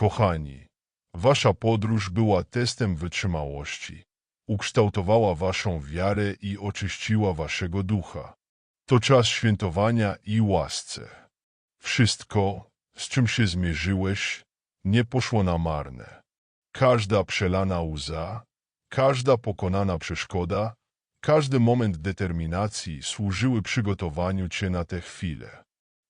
Kochani, wasza podróż była testem wytrzymałości. Ukształtowała waszą wiarę i oczyściła waszego ducha. To czas świętowania i łasce. Wszystko, z czym się zmierzyłeś, nie poszło na marne. Każda przelana łza, każda pokonana przeszkoda, każdy moment determinacji służyły przygotowaniu cię na tę chwilę.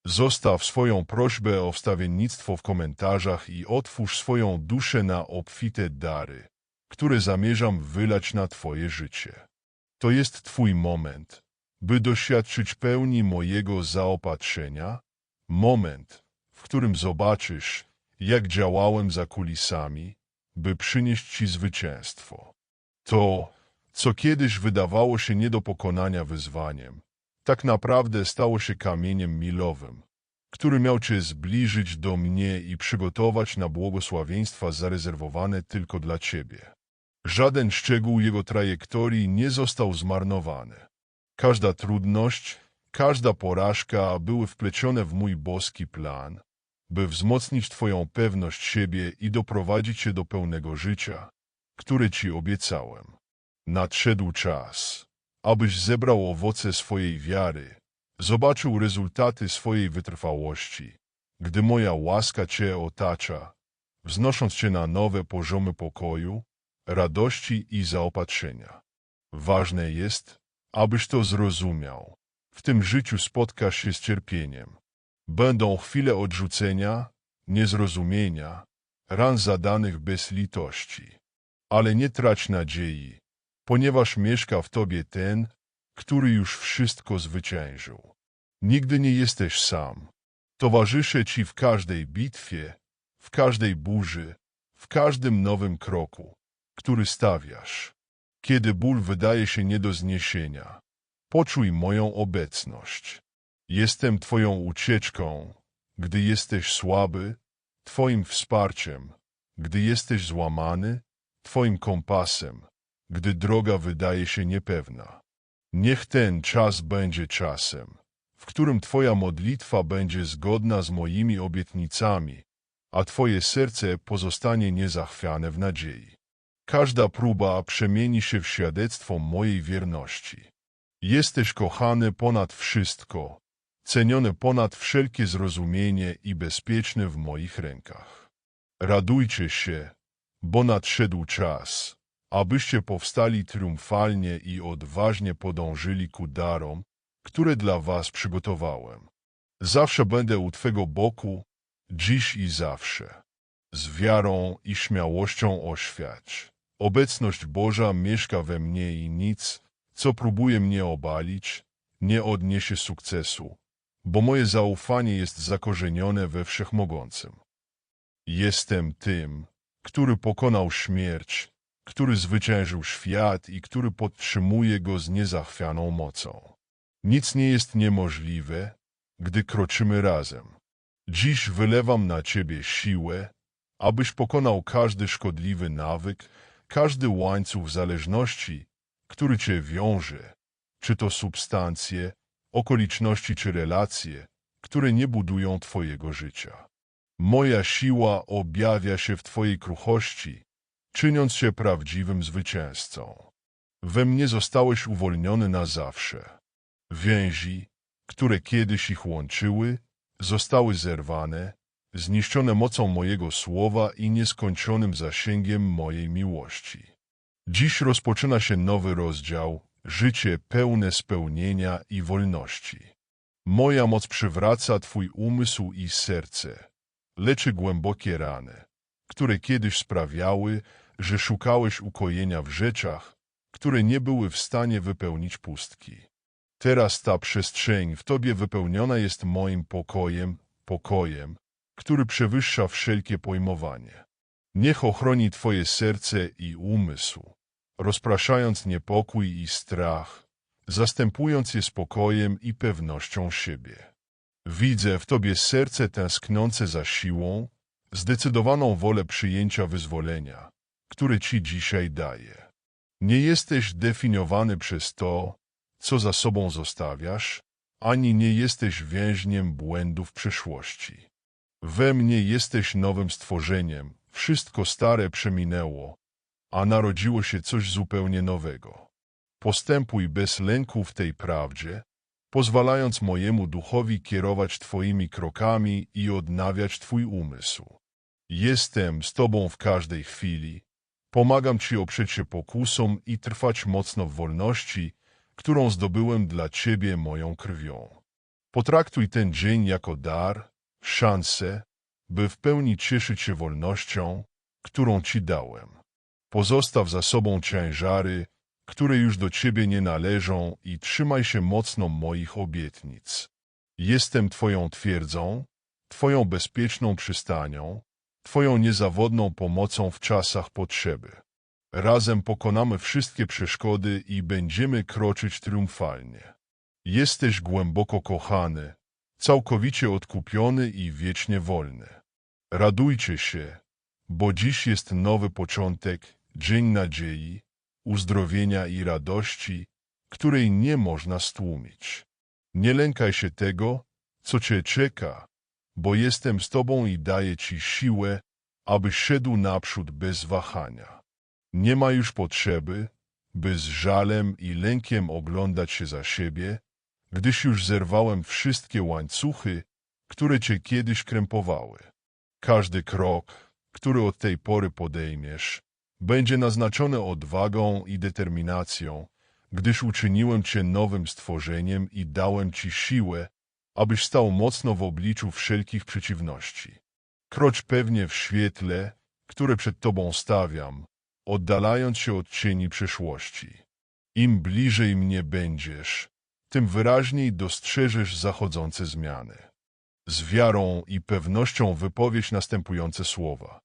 Zostaw swoją prośbę o wstawiennictwo w komentarzach i otwórz swoją duszę na obfite dary, które zamierzam wylać na twoje życie. To jest twój moment, by doświadczyć pełni mojego zaopatrzenia, moment, w którym zobaczysz, jak działałem za kulisami, by przynieść ci zwycięstwo. To, co kiedyś wydawało się nie do pokonania wyzwaniem, tak naprawdę stało się kamieniem milowym, który miał cię zbliżyć do mnie i przygotować na błogosławieństwa zarezerwowane tylko dla ciebie. Żaden szczegół jego trajektorii nie został zmarnowany. Każda trudność, każda porażka były wplecione w mój boski plan, by wzmocnić Twoją pewność siebie i doprowadzić Cię do pełnego życia, które Ci obiecałem. Nadszedł czas, abyś zebrał owoce swojej wiary, zobaczył rezultaty swojej wytrwałości, gdy moja łaska Cię otacza, wznosząc Cię na nowe poziomy pokoju, radości i zaopatrzenia. Ważne jest, abyś to zrozumiał. W tym życiu spotkasz się z cierpieniem. Będą chwile odrzucenia, niezrozumienia, ran zadanych bez litości. Ale nie trać nadziei, ponieważ mieszka w tobie ten, który już wszystko zwyciężył. Nigdy nie jesteś sam. Towarzyszę ci w każdej bitwie, w każdej burzy, w każdym nowym kroku, który stawiasz. Kiedy ból wydaje się nie do zniesienia, poczuj moją obecność. Jestem Twoją ucieczką, gdy jesteś słaby, Twoim wsparciem, gdy jesteś złamany, Twoim kompasem, gdy droga wydaje się niepewna. Niech ten czas będzie czasem, w którym Twoja modlitwa będzie zgodna z moimi obietnicami, a Twoje serce pozostanie niezachwiane w nadziei. Każda próba przemieni się w świadectwo mojej wierności. Jesteś kochany ponad wszystko, ceniony ponad wszelkie zrozumienie i bezpieczny w moich rękach. Radujcie się, bo nadszedł czas, abyście powstali triumfalnie i odważnie podążyli ku darom, które dla was przygotowałem. Zawsze będę u Twego boku, dziś i zawsze. Z wiarą i śmiałością oświać. Obecność Boża mieszka we mnie i nic, co próbuje mnie obalić, nie odniesie sukcesu, bo moje zaufanie jest zakorzenione we Wszechmogącym. Jestem tym, który pokonał śmierć, który zwyciężył świat i który podtrzymuje go z niezachwianą mocą. Nic nie jest niemożliwe, gdy kroczymy razem. Dziś wylewam na Ciebie siłę, abyś pokonał każdy szkodliwy nawyk, każdy łańcuch zależności, który Cię wiąże, czy to substancje, okoliczności czy relacje, które nie budują Twojego życia. Moja siła objawia się w Twojej kruchości, czyniąc się prawdziwym zwycięzcą. We mnie zostałeś uwolniony na zawsze. Więzi, które kiedyś ich łączyły, zostały zerwane, zniszczone mocą mojego słowa i nieskończonym zasięgiem mojej miłości. Dziś rozpoczyna się nowy rozdział, życie pełne spełnienia i wolności. Moja moc przywraca Twój umysł i serce, leczy głębokie rany, które kiedyś sprawiały, że szukałeś ukojenia w rzeczach, które nie były w stanie wypełnić pustki. Teraz ta przestrzeń w Tobie wypełniona jest moim pokojem, pokojem, który przewyższa wszelkie pojmowanie. Niech ochroni Twoje serce i umysł, rozpraszając niepokój i strach, zastępując je spokojem i pewnością siebie. Widzę w Tobie serce tęsknące za siłą, zdecydowaną wolę przyjęcia wyzwolenia, które Ci dzisiaj daję. Nie jesteś definiowany przez to, co za sobą zostawiasz, ani nie jesteś więźniem błędów przeszłości. We mnie jesteś nowym stworzeniem, wszystko stare przeminęło, a narodziło się coś zupełnie nowego. Postępuj bez lęku w tej prawdzie, pozwalając mojemu duchowi kierować Twoimi krokami i odnawiać Twój umysł. Jestem z Tobą w każdej chwili, pomagam Ci oprzeć się pokusom i trwać mocno w wolności, którą zdobyłem dla Ciebie moją krwią. Potraktuj ten dzień jako dar, szansę, by w pełni cieszyć się wolnością, którą Ci dałem. Pozostaw za sobą ciężary, które już do Ciebie nie należą i trzymaj się mocno moich obietnic. Jestem Twoją twierdzą, Twoją bezpieczną przystanią, Twoją niezawodną pomocą w czasach potrzeby. Razem pokonamy wszystkie przeszkody i będziemy kroczyć triumfalnie. Jesteś głęboko kochany, całkowicie odkupiony i wiecznie wolny. Radujcie się, bo dziś jest nowy początek, dzień nadziei, uzdrowienia i radości, której nie można stłumić. Nie lękaj się tego, co cię czeka, bo jestem z tobą i daję ci siłę, abyś szedł naprzód bez wahania. Nie ma już potrzeby, by z żalem i lękiem oglądać się za siebie, gdyż już zerwałem wszystkie łańcuchy, które cię kiedyś krępowały. Każdy krok, który od tej pory podejmiesz, będzie naznaczony odwagą i determinacją, gdyż uczyniłem cię nowym stworzeniem i dałem ci siłę, abyś stał mocno w obliczu wszelkich przeciwności. Krocz pewnie w świetle, które przed tobą stawiam, oddalając się od cieni przeszłości. Im bliżej mnie będziesz, tym wyraźniej dostrzeżesz zachodzące zmiany. Z wiarą i pewnością wypowiedź następujące słowa.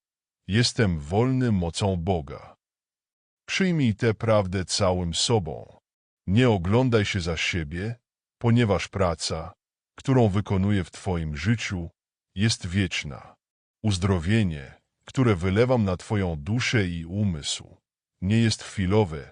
Jestem wolny mocą Boga. Przyjmij tę prawdę całym sobą. Nie oglądaj się za siebie, ponieważ praca, którą wykonuję w Twoim życiu, jest wieczna. Uzdrowienie, które wylewam na Twoją duszę i umysł, nie jest chwilowe,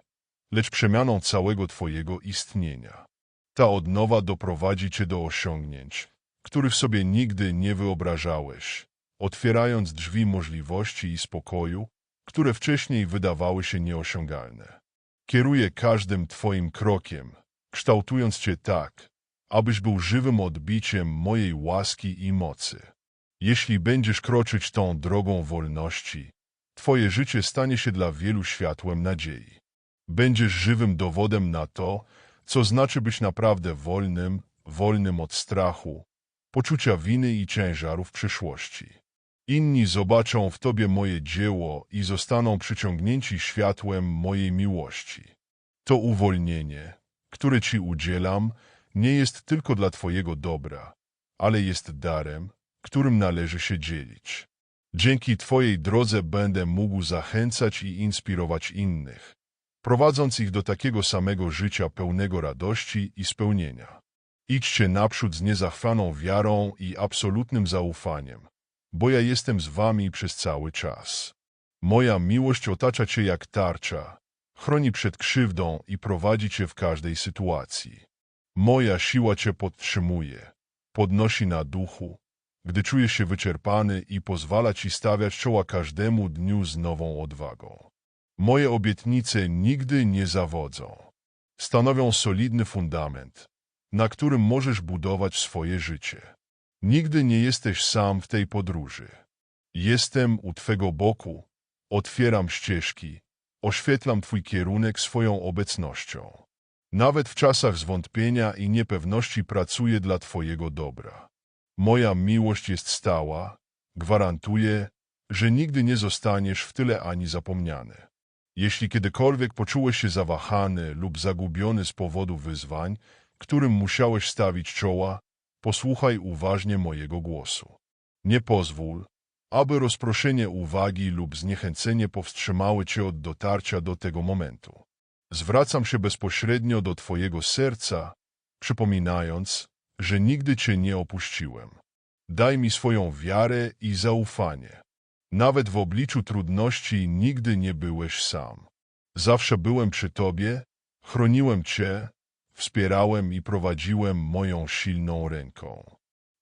lecz przemianą całego Twojego istnienia. Ta odnowa doprowadzi Cię do osiągnięć, których sobie nigdy nie wyobrażałeś, otwierając drzwi możliwości i spokoju, które wcześniej wydawały się nieosiągalne. Kieruję każdym Twoim krokiem, kształtując Cię tak, abyś był żywym odbiciem mojej łaski i mocy. Jeśli będziesz kroczyć tą drogą wolności, Twoje życie stanie się dla wielu światłem nadziei. Będziesz żywym dowodem na to, co znaczy być naprawdę wolnym, wolnym od strachu, poczucia winy i ciężarów przyszłości. Inni zobaczą w Tobie moje dzieło i zostaną przyciągnięci światłem mojej miłości. To uwolnienie, które Ci udzielam, nie jest tylko dla Twojego dobra, ale jest darem, którym należy się dzielić. Dzięki Twojej drodze będę mógł zachęcać i inspirować innych, prowadząc ich do takiego samego życia pełnego radości i spełnienia. Idźcie naprzód z niezachwaną wiarą i absolutnym zaufaniem, bo ja jestem z wami przez cały czas. Moja miłość otacza cię jak tarcza, chroni przed krzywdą i prowadzi cię w każdej sytuacji. Moja siła cię podtrzymuje, podnosi na duchu, gdy czujesz się wyczerpany i pozwala ci stawiać czoła każdemu dniu z nową odwagą. Moje obietnice nigdy nie zawodzą. Stanowią solidny fundament, na którym możesz budować swoje życie. Nigdy nie jesteś sam w tej podróży. Jestem u Twego boku, otwieram ścieżki, oświetlam Twój kierunek swoją obecnością. Nawet w czasach zwątpienia i niepewności pracuję dla Twojego dobra. Moja miłość jest stała, gwarantuję, że nigdy nie zostaniesz w tyle ani zapomniany. Jeśli kiedykolwiek poczułeś się zawahany lub zagubiony z powodu wyzwań, którym musiałeś stawić czoła, posłuchaj uważnie mojego głosu. Nie pozwól, aby rozproszenie uwagi lub zniechęcenie powstrzymały cię od dotarcia do tego momentu. Zwracam się bezpośrednio do Twojego serca, przypominając, że nigdy Cię nie opuściłem. Daj mi swoją wiarę i zaufanie. Nawet w obliczu trudności nigdy nie byłeś sam. Zawsze byłem przy Tobie, chroniłem Cię, wspierałem i prowadziłem moją silną ręką.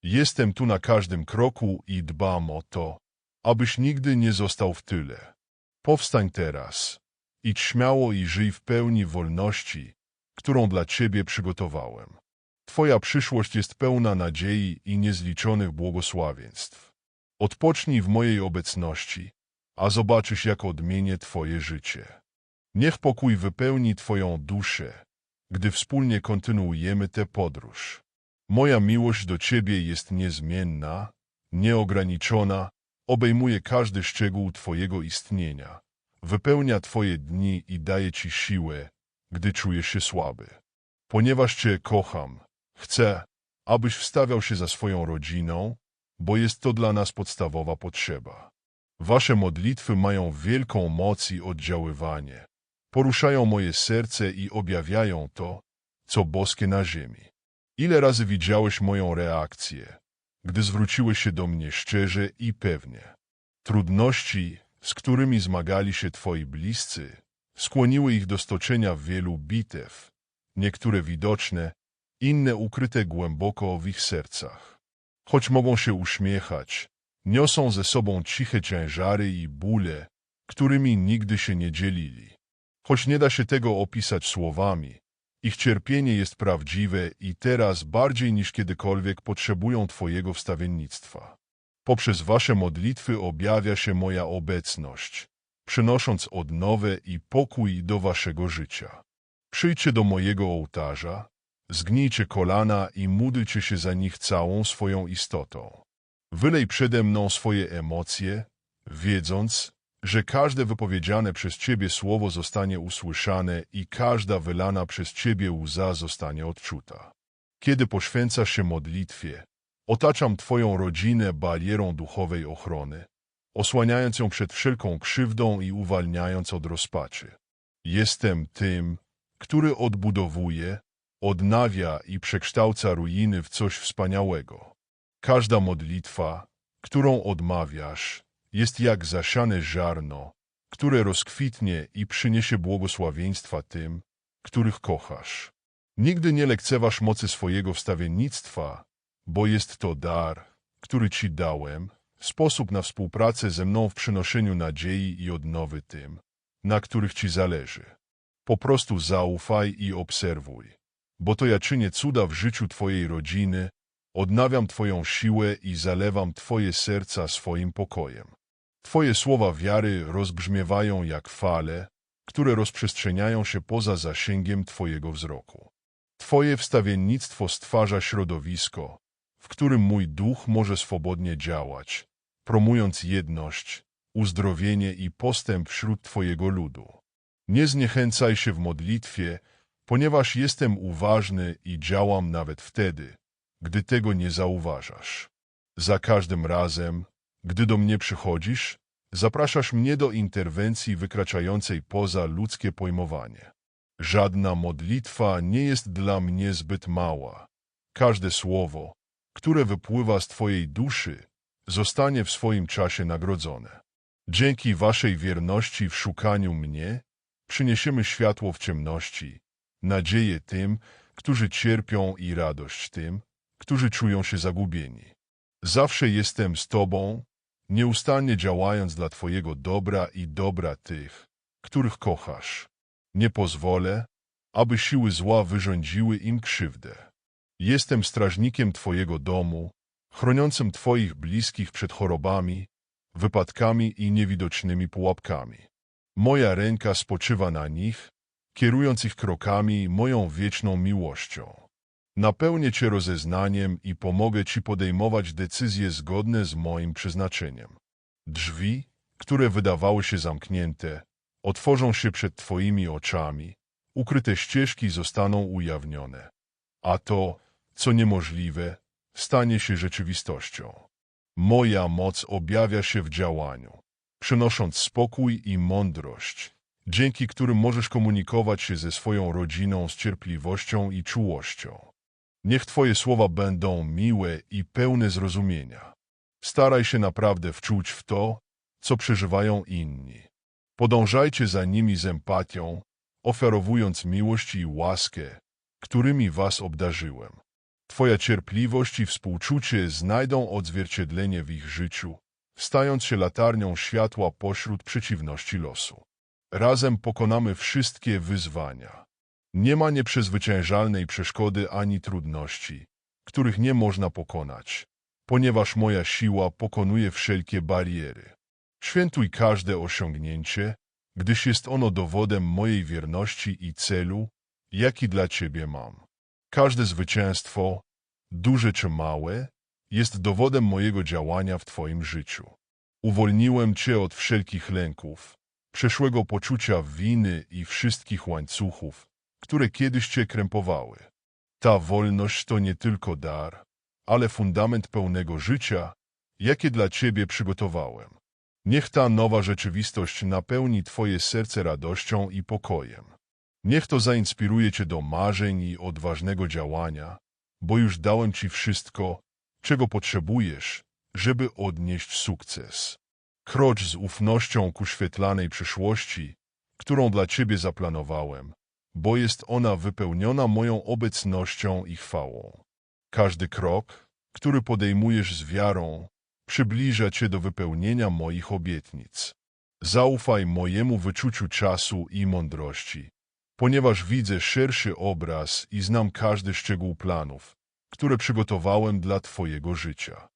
Jestem tu na każdym kroku i dbam o to, abyś nigdy nie został w tyle. Powstań teraz. Idź śmiało i żyj w pełni wolności, którą dla ciebie przygotowałem. Twoja przyszłość jest pełna nadziei i niezliczonych błogosławieństw. Odpocznij w mojej obecności, a zobaczysz, jak odmienię twoje życie. Niech pokój wypełni twoją duszę, gdy wspólnie kontynuujemy tę podróż. Moja miłość do ciebie jest niezmienna, nieograniczona, obejmuje każdy szczegół twojego istnienia, wypełnia twoje dni i daje ci siłę, gdy czujesz się słaby. Ponieważ cię kocham, chcę, abyś wstawiał się za swoją rodziną, bo jest to dla nas podstawowa potrzeba. Wasze modlitwy mają wielką moc i oddziaływanie. Poruszają moje serce i objawiają to, co boskie na ziemi. Ile razy widziałeś moją reakcję, gdy zwróciłeś się do mnie szczerze i pewnie? Trudności, z którymi zmagali się twoi bliscy, skłoniły ich do stoczenia wielu bitew, niektóre widoczne, inne ukryte głęboko w ich sercach. Choć mogą się uśmiechać, niosą ze sobą ciche ciężary i bóle, którymi nigdy się nie dzielili. Choć nie da się tego opisać słowami, ich cierpienie jest prawdziwe i teraz bardziej niż kiedykolwiek potrzebują Twojego wstawiennictwa. Poprzez Wasze modlitwy objawia się moja obecność, przynosząc odnowę i pokój do Waszego życia. Przyjdźcie do mojego ołtarza, zgnijcie kolana i módlcie się za nich całą swoją istotą. Wylej przede mną swoje emocje, wiedząc, że każde wypowiedziane przez Ciebie słowo zostanie usłyszane i każda wylana przez Ciebie łza zostanie odczuta. Kiedy poświęcasz się modlitwie, otaczam Twoją rodzinę barierą duchowej ochrony, osłaniając ją przed wszelką krzywdą i uwalniając od rozpaczy. Jestem tym, który odbudowuje, odnawia i przekształca ruiny w coś wspaniałego. Każda modlitwa, którą odmawiasz, jest jak zasiane ziarno, które rozkwitnie i przyniesie błogosławieństwa tym, których kochasz. Nigdy nie lekceważ mocy swojego wstawiennictwa, bo jest to dar, który Ci dałem, sposób na współpracę ze mną w przynoszeniu nadziei i odnowy tym, na których Ci zależy. Po prostu zaufaj i obserwuj, bo to ja czynię cuda w życiu Twojej rodziny, odnawiam Twoją siłę i zalewam Twoje serca swoim pokojem. Twoje słowa wiary rozbrzmiewają jak fale, które rozprzestrzeniają się poza zasięgiem Twojego wzroku. Twoje wstawiennictwo stwarza środowisko, w którym mój duch może swobodnie działać, promując jedność, uzdrowienie i postęp wśród Twojego ludu. Nie zniechęcaj się w modlitwie, ponieważ jestem uważny i działam nawet wtedy, gdy tego nie zauważasz. Za każdym razem, gdy do mnie przychodzisz, zapraszasz mnie do interwencji wykraczającej poza ludzkie pojmowanie. Żadna modlitwa nie jest dla mnie zbyt mała. Każde słowo, które wypływa z Twojej duszy, zostanie w swoim czasie nagrodzone. Dzięki Waszej wierności w szukaniu mnie, przyniesiemy światło w ciemności, nadzieję tym, którzy cierpią i radość tym, którzy czują się zagubieni. Zawsze jestem z Tobą, nieustannie działając dla Twojego dobra i dobra tych, których kochasz. Nie pozwolę, aby siły zła wyrządziły im krzywdę. Jestem strażnikiem Twojego domu, chroniącym Twoich bliskich przed chorobami, wypadkami i niewidocznymi pułapkami. Moja ręka spoczywa na nich, kierując ich krokami moją wieczną miłością. Napełnię Cię rozeznaniem i pomogę Ci podejmować decyzje zgodne z moim przeznaczeniem. Drzwi, które wydawały się zamknięte, otworzą się przed Twoimi oczami, ukryte ścieżki zostaną ujawnione, a to, co niemożliwe, stanie się rzeczywistością. Moja moc objawia się w działaniu, przynosząc spokój i mądrość, dzięki którym możesz komunikować się ze swoją rodziną z cierpliwością i czułością. Niech Twoje słowa będą miłe i pełne zrozumienia. Staraj się naprawdę wczuć w to, co przeżywają inni. Podążajcie za nimi z empatią, oferowując miłość i łaskę, którymi Was obdarzyłem. Twoja cierpliwość i współczucie znajdą odzwierciedlenie w ich życiu, stając się latarnią światła pośród przeciwności losu. Razem pokonamy wszystkie wyzwania. Nie ma nieprzezwyciężalnej przeszkody ani trudności, których nie można pokonać, ponieważ moja siła pokonuje wszelkie bariery. Świętuj każde osiągnięcie, gdyż jest ono dowodem mojej wierności i celu, jaki dla Ciebie mam. Każde zwycięstwo, duże czy małe, jest dowodem mojego działania w Twoim życiu. Uwolniłem Cię od wszelkich lęków, przeszłego poczucia winy i wszystkich łańcuchów, które kiedyś Cię krępowały. Ta wolność to nie tylko dar, ale fundament pełnego życia, jakie dla Ciebie przygotowałem. Niech ta nowa rzeczywistość napełni Twoje serce radością i pokojem. Niech to zainspiruje Cię do marzeń i odważnego działania, bo już dałem Ci wszystko, czego potrzebujesz, żeby odnieść sukces. Krocz z ufnością ku świetlanej przyszłości, którą dla Ciebie zaplanowałem, bo jest ona wypełniona moją obecnością i chwałą. Każdy krok, który podejmujesz z wiarą, przybliża Cię do wypełnienia moich obietnic. Zaufaj mojemu wyczuciu czasu i mądrości, ponieważ widzę szerszy obraz i znam każdy szczegół planów, które przygotowałem dla Twojego życia.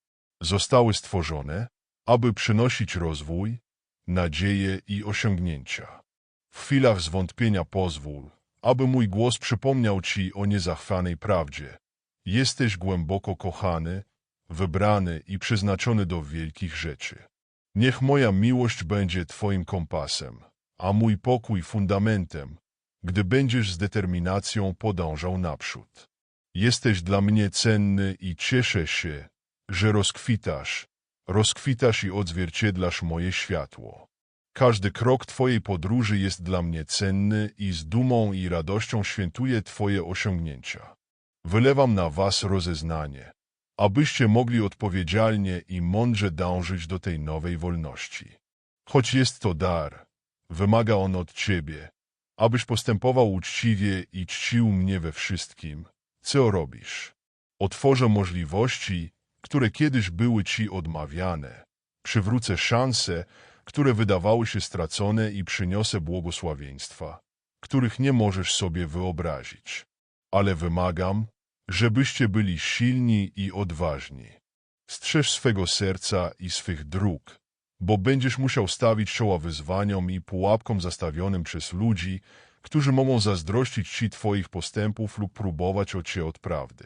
Zostały stworzone, aby przynosić rozwój, nadzieję i osiągnięcia. W chwilach zwątpienia pozwól, aby mój głos przypomniał Ci o niezachwanej prawdzie. Jesteś głęboko kochany, wybrany i przeznaczony do wielkich rzeczy. Niech moja miłość będzie Twoim kompasem, a mój pokój fundamentem, gdy będziesz z determinacją podążał naprzód. Jesteś dla mnie cenny i cieszę się, że rozkwitasz, rozkwitasz i odzwierciedlasz moje światło. Każdy krok Twojej podróży jest dla mnie cenny i z dumą i radością świętuję Twoje osiągnięcia. Wylewam na Was rozeznanie, abyście mogli odpowiedzialnie i mądrze dążyć do tej nowej wolności. Choć jest to dar, wymaga on od Ciebie, abyś postępował uczciwie i czcił mnie we wszystkim, co robisz. Otworzę możliwości, które kiedyś były Ci odmawiane. Przywrócę szanse, które wydawały się stracone i przyniosę błogosławieństwa, których nie możesz sobie wyobrazić. Ale wymagam, żebyście byli silni i odważni. Strzeż swego serca i swych dróg, bo będziesz musiał stawić czoła wyzwaniom i pułapkom zastawionym przez ludzi, którzy mogą zazdrościć Ci Twoich postępów lub próbować od Cię od prawdy.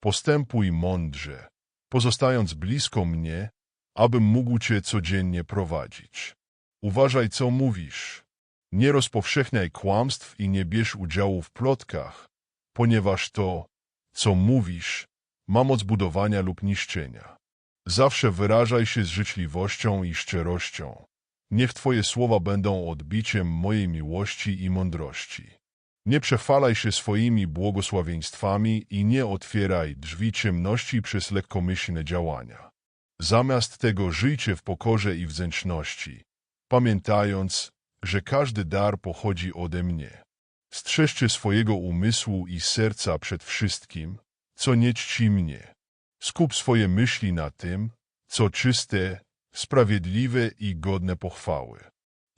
Postępuj mądrze, pozostając blisko mnie, abym mógł Cię codziennie prowadzić. Uważaj, co mówisz. Nie rozpowszechniaj kłamstw i nie bierz udziału w plotkach, ponieważ to, co mówisz, ma moc budowania lub niszczenia. Zawsze wyrażaj się z życzliwością i szczerością. Niech Twoje słowa będą odbiciem mojej miłości i mądrości. Nie przechwalaj się swoimi błogosławieństwami i nie otwieraj drzwi ciemności przez lekkomyślne działania. Zamiast tego żyjcie w pokorze i wdzięczności, pamiętając, że każdy dar pochodzi ode mnie. Strzeżcie swojego umysłu i serca przed wszystkim, co nie czci mnie. Skup swoje myśli na tym, co czyste, sprawiedliwe i godne pochwały.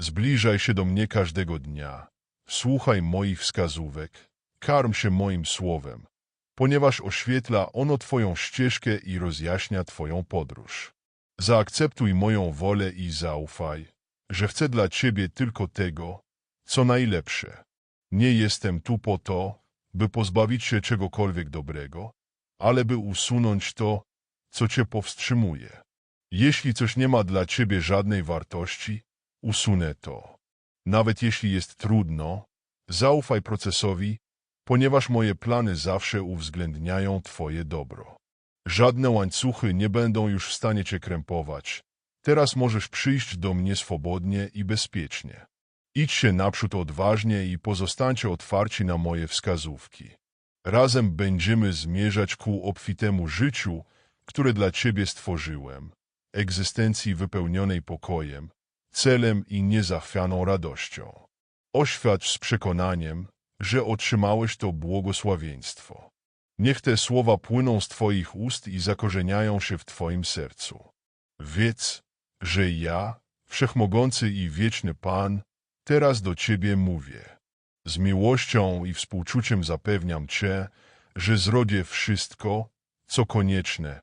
Zbliżaj się do mnie każdego dnia. Słuchaj moich wskazówek. Karm się moim słowem, ponieważ oświetla ono Twoją ścieżkę i rozjaśnia Twoją podróż. Zaakceptuj moją wolę i zaufaj, że chcę dla Ciebie tylko tego, co najlepsze. Nie jestem tu po to, by pozbawić się czegokolwiek dobrego, ale by usunąć to, co Cię powstrzymuje. Jeśli coś nie ma dla Ciebie żadnej wartości, usunę to. Nawet jeśli jest trudno, zaufaj procesowi, ponieważ moje plany zawsze uwzględniają Twoje dobro. Żadne łańcuchy nie będą już w stanie Cię krępować. Teraz możesz przyjść do mnie swobodnie i bezpiecznie. Idźcie naprzód odważnie i pozostańcie otwarci na moje wskazówki. Razem będziemy zmierzać ku obfitemu życiu, które dla Ciebie stworzyłem, egzystencji wypełnionej pokojem, celem i niezachwianą radością. Oświadcz z przekonaniem, że otrzymałeś to błogosławieństwo. Niech te słowa płyną z Twoich ust i zakorzeniają się w Twoim sercu. Wiedz, że ja, Wszechmogący i Wieczny Pan, teraz do Ciebie mówię. Z miłością i współczuciem zapewniam Cię, że zrobię wszystko, co konieczne,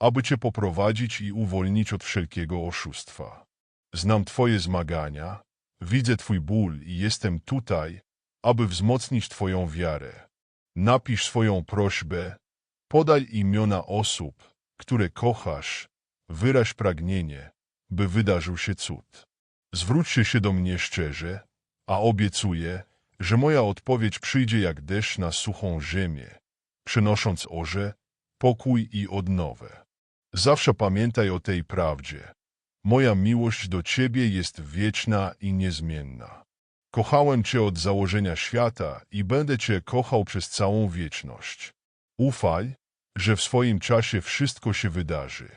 aby Cię poprowadzić i uwolnić od wszelkiego oszustwa. Znam Twoje zmagania, widzę Twój ból i jestem tutaj, aby wzmocnić Twoją wiarę. Napisz swoją prośbę, podaj imiona osób, które kochasz, wyraź pragnienie, by wydarzył się cud. Zwróćcie się do mnie szczerze, a obiecuję, że moja odpowiedź przyjdzie jak deszcz na suchą ziemię, przynosząc orze, pokój i odnowę. Zawsze pamiętaj o tej prawdzie. Moja miłość do Ciebie jest wieczna i niezmienna. Kochałem Cię od założenia świata i będę Cię kochał przez całą wieczność. Ufaj, że w swoim czasie wszystko się wydarzy.